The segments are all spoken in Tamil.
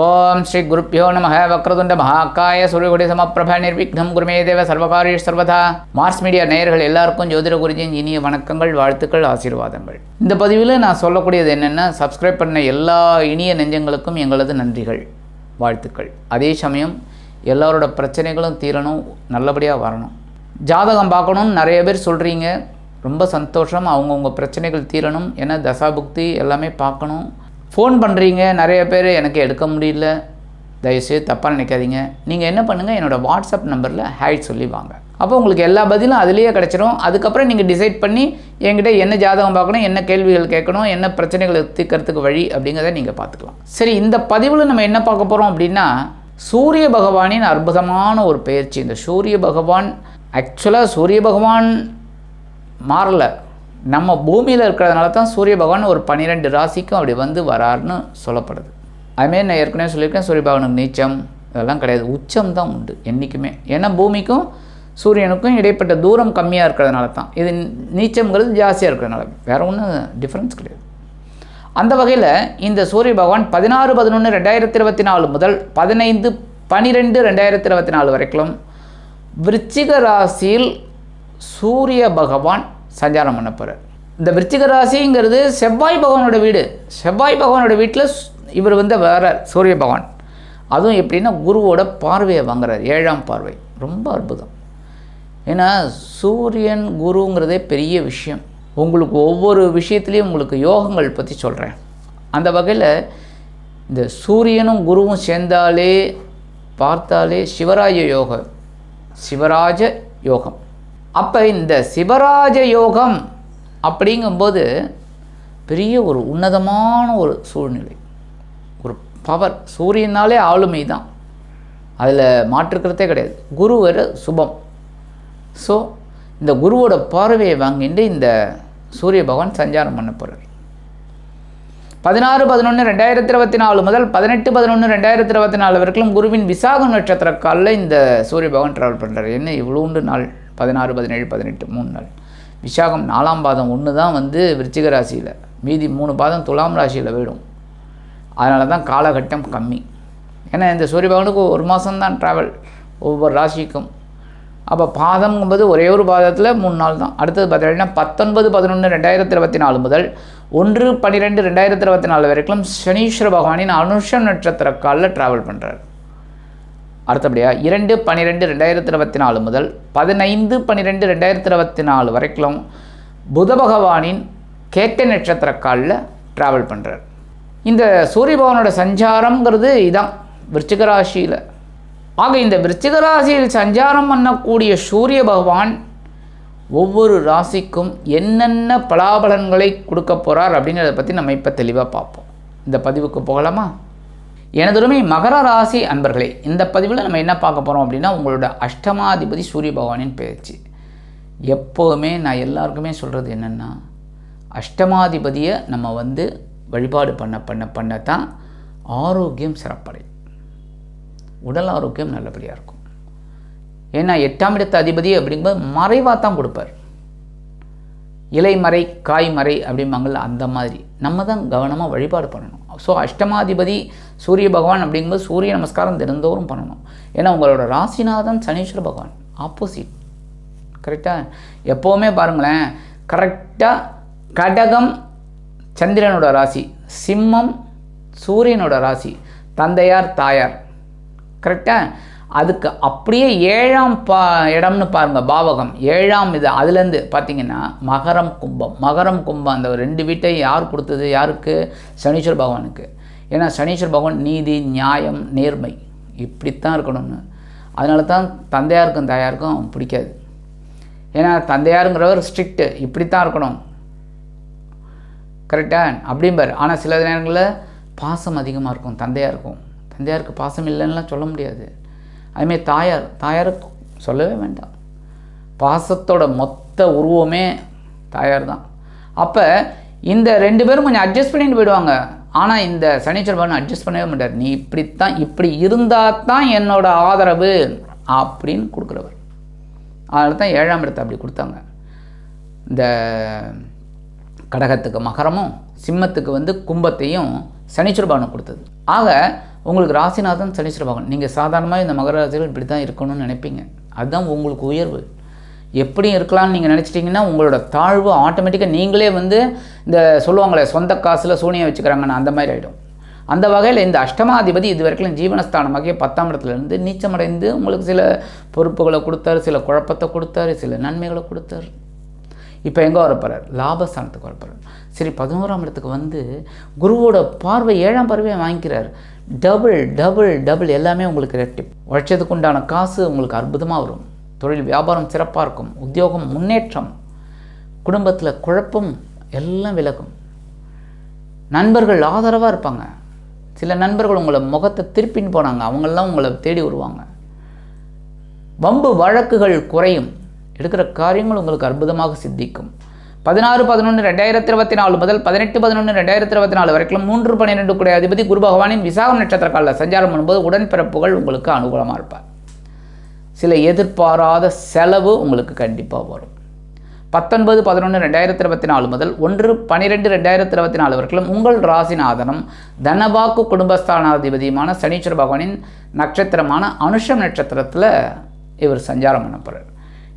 ஓம் ஸ்ரீ குருப்பியோ நம வக்ரதுண்ட மகாக்காய சூரியகுடி சமப்பிரப நிர்விக்னம் குருமே தேவ சர்வகாரிய சர்வதா. மார்ஸ் மீடியா நேயர்கள் எல்லாருக்கும் ஜோதிட குருஜின் இனிய வணக்கங்கள் வாழ்த்துக்கள் ஆசீர்வாதங்கள். இந்த பதிவில் நான் சொல்லக்கூடியது என்னென்னா சப்ஸ்கிரைப் பண்ண எல்லா இனிய நெஞ்சங்களுக்கும் எங்களது நன்றிகள் வாழ்த்துக்கள். அதே சமயம் எல்லாரோட பிரச்சனைகளும் தீரணும் நல்லபடியாக வரணும். ஜாதகம் பார்க்கணும்னு நிறைய பேர் சொல்கிறீங்க ரொம்ப சந்தோஷம். அவங்கவுங்க பிரச்சனைகள் தீரணும். ஏன்னா தசாபுக்தி எல்லாமே பார்க்கணும். ஃபோன் பண்ணுறீங்க நிறைய பேர் எனக்கு எடுக்க முடியல. தயவுசெய்து தப்பாக நினைக்காதீங்க. நீங்கள் என்ன பண்ணுங்கள் என்னோடய வாட்ஸ்அப் நம்பரில் ஹாய் சொல்லி வாங்க. அப்போ உங்களுக்கு எல்லா பதிலும் அதுலேயே கிடச்சிரும். அதுக்கப்புறம் நீங்கள் டிசைட் பண்ணி என்கிட்ட என்ன ஜாதகம் பார்க்கணும் என்ன கேள்விகள் கேட்கணும் என்ன பிரச்சனைகளை தீர்க்கறதுக்கு வழி அப்படிங்கிறத நீங்கள் பார்த்துக்கலாம். சரி இந்த பதிவில் நம்ம என்ன பார்க்க போகிறோம் அப்படின்னா சூரிய பகவானின் அற்புதமான ஒரு பயிற்சி. இந்த சூரிய பகவான் ஆக்சுவலாக சூரிய பகவான் மாறலை. நம்ம பூமியில் இருக்கிறதுனால தான் சூரிய பகவான் ஒரு பன்னிரெண்டு ராசிக்கும் அப்படி வந்து வராருன்னு சொல்லப்படுது. அதுமாரி நான் ஏற்கனவே சொல்லியிருக்கேன் சூரிய பகவானுக்கு நீச்சம் இதெல்லாம் கிடையாது. உச்சம் தான் உண்டு என்றைக்குமே ஏன்னா பூமிக்கும் சூரியனுக்கும் இடைப்பட்ட தூரம் கம்மியாக இருக்கிறதுனால தான் இது நீச்சம்ங்கிறது ஜாஸ்தியாக இருக்கிறதுனால. வேறு ஒன்றும் டிஃப்ரென்ஸ் கிடையாது. அந்த வகையில் இந்த சூரிய பகவான் பதினாறு பதினொன்று ரெண்டாயிரத்தி இருபத்தி நாலு முதல் பதினைந்து பனிரெண்டு ரெண்டாயிரத்தி இருபத்தி நாலு வரைக்கும் விருச்சிக ராசியில் சூரிய பகவான் சஞ்சாரம் பண்ண போகிறார் இந்த விருச்சிக ராசிங்கிறது செவ்வாய் பகவானோட வீடு. செவ்வாய் பகவானோட வீட்டில் இவர் வந்து வரார் சூரிய பகவான். அதுவும் எப்படின்னா குருவோட பார்வையை வாங்குறார் ஏழாம் பார்வை. ரொம்ப அற்புதம். ஏன்னா சூரியன் குருங்கிறதே பெரிய விஷயம். உங்களுக்கு ஒவ்வொரு விஷயத்துலேயும் உங்களுக்கு யோகங்கள் பற்றி சொல்கிறேன் அந்த வகையில் இந்த சூரியனும் குருவும் சேர்ந்தாலே பார்த்தாலே சிவராஜ யோகம் சிவராஜ யோகம். அப்போ இந்த சிவராஜ யோகம் அப்படிங்கும்போது பெரிய ஒரு உன்னதமான ஒரு சூழ்நிலை. ஒரு பவர் சூரியனாலே ஆளுமை தான். அதில் மாற்றுக்கிறதே கிடையாது. குரு ஒரு சுபம். ஸோ இந்த குருவோட பார்வையை வாங்கிட்டு இந்த சூரிய பகவான் சஞ்சாரம் பண்ண போகிறார் பதினாறு பதினொன்று ரெண்டாயிரத்தி இருபத்தி நாலு முதல் பதினெட்டு பதினொன்று ரெண்டாயிரத்தி இருபத்தி நாலு வரைக்கும் குருவின் விசாகம் நட்சத்திர காலில் இந்த சூரிய பகவான் ட்ராவல் பண்ணுறாரு என்ன இவ்வளோண்டு நாள்? பதினாறு பதினேழு பதினெட்டு மூணு நாள். விசாகம் நாலாம் பாதம் ஒன்று தான் வந்து விருச்சிக ராசியில். மீதி மூணு பாதம் துலாம் ராசியில் போயிடும். அதனால தான் காலகட்டம் கம்மி. ஏன்னா இந்த சூரிய பகவானுக்கு ஒரு மாதம்தான் ட்ராவல் ஒவ்வொரு ராசிக்கும். அப்போ பாதம்ங்கும்போது ஒரே ஒரு பாதத்தில் மூணு நாள் தான். அடுத்தது பார்த்தீங்கன்னா பத்தொன்பது பதினொன்று ரெண்டாயிரத்தி இருபத்தி நாலு முதல் ஒன்று பன்னிரெண்டு ரெண்டாயிரத்தி இருபத்தி நாலு வரைக்கும் சனீஸ்வர பகவானின் அனுஷம் நட்சத்திர காலில் ட்ராவல் பண்ணுறாரு அடுத்தபடியாக இரண்டு பன்னிரெண்டு ரெண்டாயிரத்தி இருபத்தி நாலு முதல் பதினைந்து பன்னிரெண்டு ரெண்டாயிரத்தி இருபத்தி நாலு வரைக்கும் புத பகவானின் கேட்ட நட்சத்திர காலில் ட்ராவல் பண்ணுறார் இந்த சூரிய பகவானோட சஞ்சாரம்ங்கிறது இதான். விருச்சிக ராசியில். ஆக இந்த விருச்சிக ராசியில் சஞ்சாரம் பண்ணக்கூடிய சூரிய பகவான் ஒவ்வொரு ராசிக்கும் என்னென்ன பலாபலன்களை கொடுக்க போகிறார் அப்படிங்கிறத பற்றி நம்ம இப்போ தெளிவாக பார்ப்போம். இந்த பதிவுக்கு போகலாமா? எனதுமே மகர ராசி அன்பர்களே இந்த பதிவில் நம்ம என்ன பார்க்க போகிறோம் அப்படின்னா உங்களோட அஷ்டமாதிபதி சூரிய பகவானின் பயிற்சி எப்போவுமே நான் எல்லாருக்குமே சொல்கிறது என்னென்னா அஷ்டமாதிபதியை நம்ம வந்து வழிபாடு பண்ண பண்ண பண்ண தான் ஆரோக்கியம் சிறப்படை. உடல் ஆரோக்கியம் நல்லபடியாக இருக்கும். ஏன்னா எட்டாம் இடத்து அதிபதி அப்படிங்கும்போது மறைவாக தான் கொடுப்பார். இலைமறை காய்மறை அப்படிம்பாங்கள்ல அந்த மாதிரி. நம்ம தான் கவனமாக வழிபாடு பண்ணணும். ஸோ அஷ்டமாதிபதி சூரிய பகவான் அப்படிங்கும்போது சூரிய நமஸ்காரம் தினந்தோறும் பண்ணணும். ஏன்னா உங்களோட ராசிநாதன் சனீஸ்வர பகவான் ஆப்போசிட் கரெக்டாக எப்போவுமே பாருங்களேன் கரெக்டாக கடகம் சந்திரனோட ராசி சிம்மம் சூரியனோட ராசி தந்தையார் தாயார். கரெக்டாக அதுக்கு அப்படியே ஏழாம் பா இடம்னு பாருங்கள் பாவகம். ஏழாம் இது அதுலேருந்து பார்த்தீங்கன்னா மகரம் கும்பம். மகரம் கும்பம் அந்த ரெண்டு வீட்டை யார் கொடுத்தது? யாருக்கு? சனீஸ்வர பகவானுக்கு. ஏன்னா சனீஸ்வர பகவான் நீதி நியாயம் நேர்மை. இப்படித்தான் இருக்கணும்னு. அதனால தான் தந்தையாருக்கும் தாயாருக்கும் பிடிக்காது. ஏன்னா தந்தையாருங்கிறவர் ஸ்ட்ரிக்ட்டு. இப்படித்தான் இருக்கணும். கரெக்டாக அப்படிம்பார். ஆனால் சில நேரங்களில் பாசம் அதிகமாக இருக்கும் தந்தையாக இருக்கும் தந்தையாருக்கு பாசம் இல்லைன்னுலாம் சொல்ல முடியாது. அதுமாரி தாயார் தாயார் சொல்லவே வேண்டாம். பாசத்தோட மொத்த உருவமே தாயார் தான். அப்போ இந்த ரெண்டு பேரும் கொஞ்சம் அட்ஜஸ்ட் பண்ணிட்டு போயிடுவாங்க. ஆனால் இந்த சனீஸ்வர அட்ஜஸ்ட் பண்ணவே மாட்டார். நீ இப்படித்தான் இப்படி இருந்தால் தான் என்னோட ஆதரவு அப்படின்னு கொடுக்குறவர். அதனால தான் ஏழாம் இடத்தை அப்படி கொடுத்தாங்க. இந்த கடகத்துக்கு மகரமும் சிம்மத்துக்கு வந்து கும்பத்தையும் சனீஸ்வர கொடுத்தது. ஆக உங்களுக்கு ராசிநாதன் சனீஸ்வர பகவான். நீங்கள் சாதாரணமாக இந்த மகர ராசிகள் இப்படி தான் இருக்கணும்னு நினைப்பீங்க. அதுதான் உங்களுக்கு உயர்வு. எப்படி இருக்கலாம்னு நீங்கள் நினச்சிட்டிங்கன்னா உங்களோட தாழ்வு ஆட்டோமேட்டிக்காக நீங்களே வந்து இந்த சொல்லுவாங்களே சொந்த காசில் சூனியம் வச்சுக்கிறாங்கன்னு அந்த மாதிரி ஆகிடும் அந்த வகையில் இந்த அஷ்டமாதிபதி இது வரைக்கும் ஜீவனஸ்தானமாகிய பத்தாம் இடத்துல இருந்து நீச்சமடைந்து உங்களுக்கு சில பொறுப்புகளை கொடுத்தாரு சில குழப்பத்தை கொடுத்தாரு சில நன்மைகளை கொடுத்தாரு. இப்போ எங்கே வரப்போகிறார் லாபஸ்தானத்துக்கு வரப்போகிறார் சரி பதினோராம் இடத்துக்கு வந்து குருவோட பார்வை ஏழாம் பார்வையை வாங்கிக்கிறார். டபுள் டபுள் டபுள் எல்லாமே உங்களுக்கு ரெட்டிப் உழைச்சதுக்கு உண்டான காசு உங்களுக்கு அற்புதமாக வரும். தொழில் வியாபாரம் சிறப்பாக இருக்கும். உத்தியோகம் முன்னேற்றம் குடும்பத்தில் குழப்பம் எல்லாம் விலகும். நண்பர்கள் ஆதரவாக இருப்பாங்க. சில நண்பர்கள் உங்களை முகத்தை திருப்பின்னு போனாங்க. அவங்கெல்லாம் உங்களை தேடி வருவாங்க. வம்பு வழக்குகள் குறையும். எடுக்கிற காரியங்கள் உங்களுக்கு அற்புதமாக சித்திக்கும். பதினாறு பதினொன்று ரெண்டாயிரத்தி இருபத்தி நாலு முதல் பதினெட்டு பதினொன்று ரெண்டாயிரத்தி இருபத்தி நாலு வரைக்கும் மூன்று பன்னிரெண்டு கூடிய அதிபதி குரு பகவானின் விசாகம் நட்சத்திர காலில் சஞ்சாரம் பண்ணும்போது உடன்பிறப்புகள் உங்களுக்கு அனுகூலமாக இருப்பார். சில எதிர்பாராத செலவு உங்களுக்கு கண்டிப்பாக வரும். பத்தொன்பது பதினொன்று ரெண்டாயிரத்தி இருபத்தி நாலு முதல் ஒன்று பன்னிரெண்டு ரெண்டாயிரத்தி இருபத்தி நாலு வரைக்கும் உங்கள் ராசிநாதனம் தனவாக்கு குடும்பஸ்தானாதிபதியுமான சனீஸ்வர பகவானின் நட்சத்திரமான அனுஷம் நட்சத்திரத்தில் இவர் சஞ்சாரம் பண்ண போகிறார்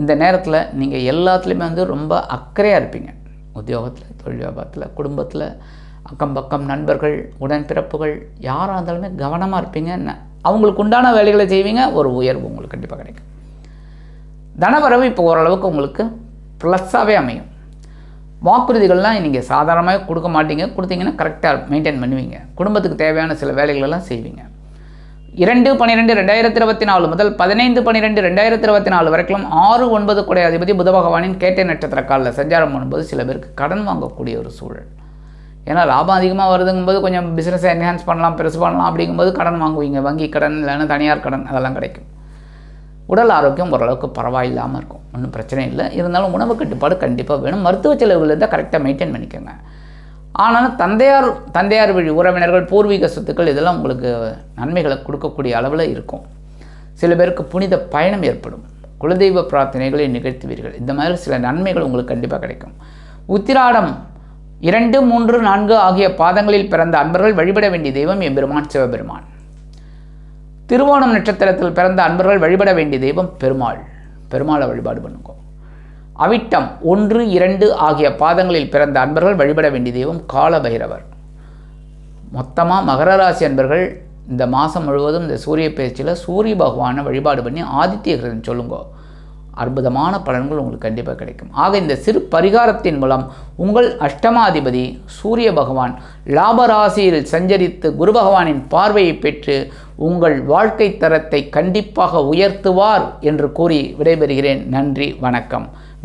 இந்த நேரத்தில் நீங்கள் எல்லாத்துலேயுமே வந்து ரொம்ப அக்கறையாக இருப்பீங்க. உத்தியோகத்தில் தொழில் வியாபாரத்தில் குடும்பத்தில் அக்கம் பக்கம் நண்பர்கள் உடன்பிறப்புகள் யாராக இருந்தாலுமே கவனமாக இருப்பீங்க. அவங்களுக்கு உண்டான வேலைகளை செய்வீங்க. ஒரு உயர்வு உங்களுக்கு கண்டிப்பாக கிடைக்கும். தனவரவு இப்போ ஓரளவுக்கு உங்களுக்கு ப்ளஸ்ஸாகவே அமையும். வாக்குறுதிகள்லாம் நீங்கள் சாதாரணமாக கொடுக்க மாட்டீங்க. கொடுத்தீங்கன்னா கரெக்டாக மெயின்டைன் பண்ணுவீங்க. குடும்பத்துக்கு தேவையான சில வேலைகளெல்லாம் செய்வீங்க. இரண்டு பன்னிரெண்டு ரெண்டாயிரத்தி இருபத்தி நாலு முதல் பதினைந்து பன்னிரெண்டு ரெண்டாயிரத்தி இருபத்தி நாலு வரைக்கும் ஆறு ஒன்பது குடை அதிபதி புத பகவானின் கேட்டை நட்சத்திர காலில் சஞ்சாரம் பண்ணும்போது சில பேருக்கு கடன் வாங்கக்கூடிய ஒரு சூழல். ஏன்னா லாபம் அதிகமாக வருதுங்கும்போது கொஞ்சம் பிஸ்னஸை என்ஹான்ஸ் பண்ணலாம் பெருசு பண்ணலாம் அப்படிங்கும்போது கடன் வாங்குவீங்க. வங்கி கடன் இல்லைன்னா தனியார் கடன் அதெல்லாம் கிடைக்கும். உடல் ஆரோக்கியம் ஓரளவுக்கு பரவாயில்லாமல் இருக்கும். ஒன்றும் பிரச்சனை இல்லை. இருந்தாலும் உணவு கட்டுப்பாடு கண்டிப்பாக வேணும். மருத்துவ செலவுகள் இருந்தால் கரெக்டாக மெயின்டைன் பண்ணிக்கோங்க. ஆனாலும் தந்தையார் தந்தையார் வழி உறவினர்கள் பூர்வீக சொத்துக்கள் இதெல்லாம் உங்களுக்கு நன்மைகளை கொடுக்கக்கூடிய அளவில் இருக்கும். சில பேருக்கு புனித பயணம் ஏற்படும். குலதெய்வ பிரார்த்தனைகளை நிகழ்த்துவீர்கள். இந்த மாதிரி சில நன்மைகள் உங்களுக்கு கண்டிப்பாக கிடைக்கும். உத்திராடம் இரண்டு மூன்று நான்கு ஆகிய பாதங்களில் பிறந்த அன்பர்கள் வழிபட வேண்டிய தெய்வம் எம்பெருமான் சிவபெருமான். திருவோணம் நட்சத்திரத்தில் பிறந்த அன்பர்கள் வழிபட வேண்டிய தெய்வம் பெருமாள். பெருமாளை வழிபாடு பண்ணுங்க. அவிட்டம் ஒன்று இரண்டு ஆகிய பாதங்களில் பிறந்த அன்பர்கள் வழிபட வேண்டிய தெய்வம் கால பைரவர் மொத்தமாக மகர ராசி அன்பர்கள் இந்த மாதம் முழுவதும் இந்த சூரிய பேச்சில் சூரிய பகவானை வழிபாடு பண்ணி ஆதித்ய கிரகம் சொல்லுங்க. அற்புதமான பலன்கள் உங்களுக்கு கண்டிப்பாக கிடைக்கும். ஆக இந்த சிறு பரிகாரத்தின் மூலம் உங்கள் அஷ்டமாதிபதி சூரிய பகவான் லாபராசியில் சஞ்சரித்து குரு பகவானின் பார்வையை பெற்று உங்கள் வாழ்க்கை தரத்தை கண்டிப்பாக உயர்த்துவார் என்று கூறி விடைபெறுகிறேன். நன்றி வணக்கம்.